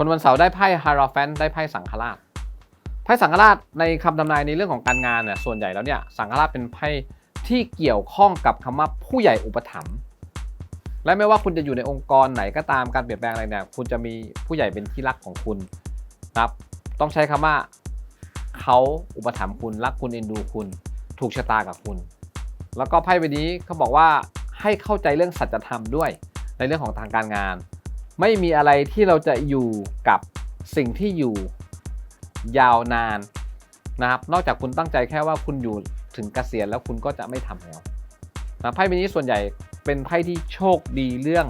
คนวันเสาร์ได้ไพ่ฮาราแฟนได้ไพ่สังฆราชไพ่สังฆราชในคำทำนายในเรื่องของการงานเนี่ยส่วนใหญ่แล้วเนี่ยสังฆราชเป็นไพ่ที่เกี่ยวข้องกับคำว่าผู้ใหญ่อุปถัมภ์และไม่ว่าคุณจะอยู่ในองค์กรไหนก็ตามการเปลี่ยนแปลงอะไรเนี่ยคุณจะมีผู้ใหญ่เป็นที่รักของคุณนะครับต้องใช้คำว่าเขาอุปถัมภ์คุณรักคุณเอ็นดูคุณ ถูกชะตากับคุณ แล้วก็ไพ่ใบนี้เขาบอกว่าให้เข้าใจเรื่องสัจธรรมด้วยในเรื่องของทางการงาน ไม่มีอะไรที่เราจะอยู่กับสิ่งที่อยู่ยาวนานนะครับ นอกจากคุณตั้งใจแค่ว่าคุณอยู่ถึงเกษียณแล้วคุณก็จะไม่ทำแล้วนะไพ่ใบนี้ส่วนใหญ่เป็นไพ่ที่โชคดีเรื่อง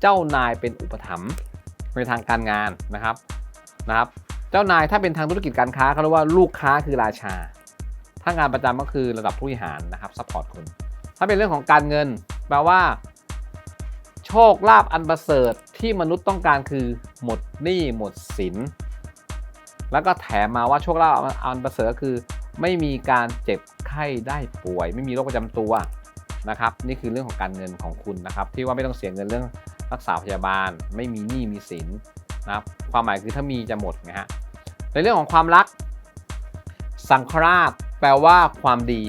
เจ้านายเป็นอุปถัมภ์ในทางการงานนะครับนะครับ เจ้านายถ้าเป็นทางธุรกิจการค้าเขาเรียกว่าลูกค้าคือราชา ถ้างานประจำก็คือระดับผู้บริหารนะครับซัพพอร์ตคุณ ถ้าเป็นเรื่องของการเงินแปลว่า โชคลาภอันประเสริฐ ที่มนุษย์ต้องการคือหมดหนี้หมดสิน แล้วก็แถมมาว่าโชคลาภอันประเสริฐก็คือ ไม่มีการเจ็บไข้ได้ป่วย ไม่มีโรคประจำตัวนะครับนี่คือเรื่องของการเงินของคุณนะครับ ที่ว่าไม่ต้องเสียเงินเรื่องรักษาพยาบาล ไม่มีหนี้มีสินนะครับความหมายคือถ้ามีจะหมดนะฮะในเรื่องของความรัก สังฆราชแปลว่าความดี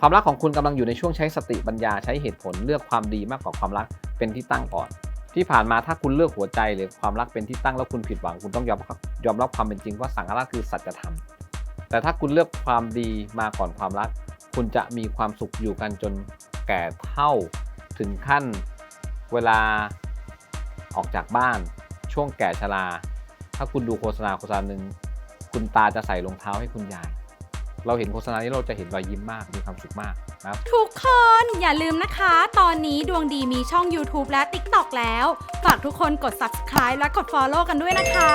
ความรักของคุณกำลังอยู่ในช่วงใช้สติปัญญาใช้เหตุผลเลือกความดีมากกว่าความรักเป็นที่ตั้งก่อน ที่ผ่านมาถ้าคุณเลือกหัวใจหรือความรักเป็นที่ตั้งแล้วคุณผิดหวังคุณต้องยอมยอมรับความเป็นจริงว่าสังฆราชคือสัจธรรม แต่ถ้าคุณเลือกความดีมาก่อนความรัก คุณจะมีความสุขอยู่กันจนแก่เท่าถึงขั้นเวลาออกจากบ้าน ช่วงแก่ชราถ้าคุณดูโฆษณาโฆษณาหนึ่งคุณตาจะใส่รองเท้าให้คุณยาย เราเห็นโฆษณานี้เราจะเห็นรอยยิ้มมากมีความสุขมากนะครับ ทุกคนอย่าลืมนะคะ ตอนนี้ดวงดีมีช่อง YouTube และ TikTok แล้ว ฝากทุกคนกด subscribe และกด follow กันด้วยนะคะ